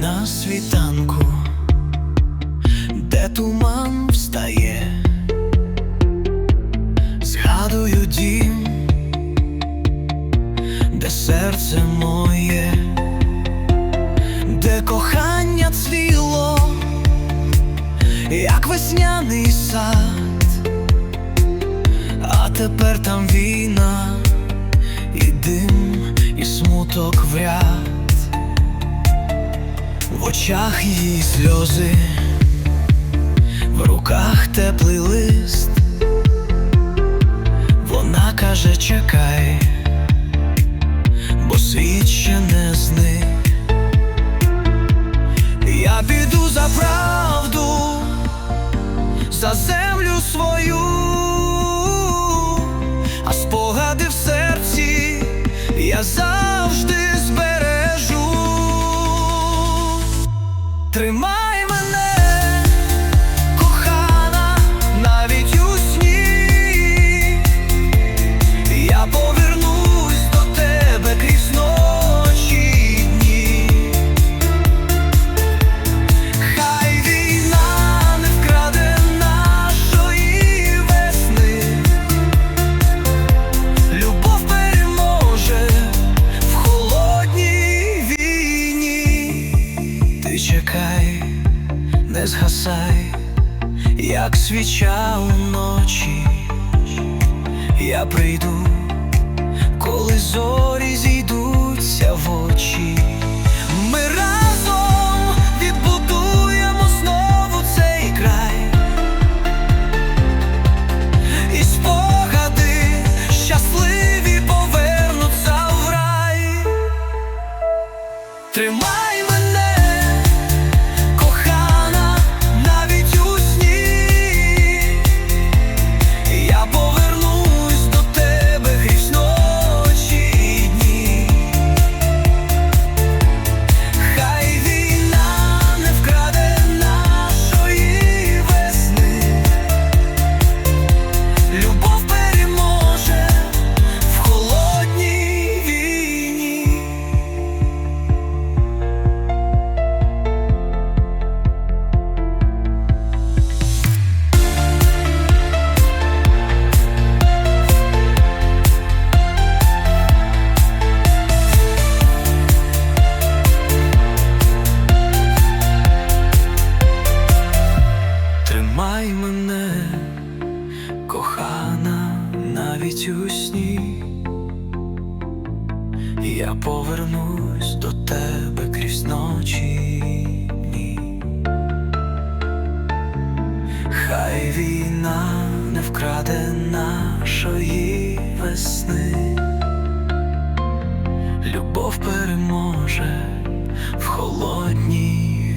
на світанку, де туман встає, згадую дім, де серце моє, де кохання цвіло, як весняний сад, а тепер там війна, і дим, і смуток вряд в очах її сльози, в руках теплий лист. Вона каже, чекай, бо світ ще не зник. Я піду за правду, за землю свою, Тримай не згасай, як свіча уночі. Я прийду, коли зорі зійдуться в очі. Ми разом відбудуємо знову цей край. І спогади щасливі повернуться в рай. Тримай навіть у сні. Я повернусь до тебе крізь ночі. Хай війна не вкраде нашої весни. Любов переможе в холодній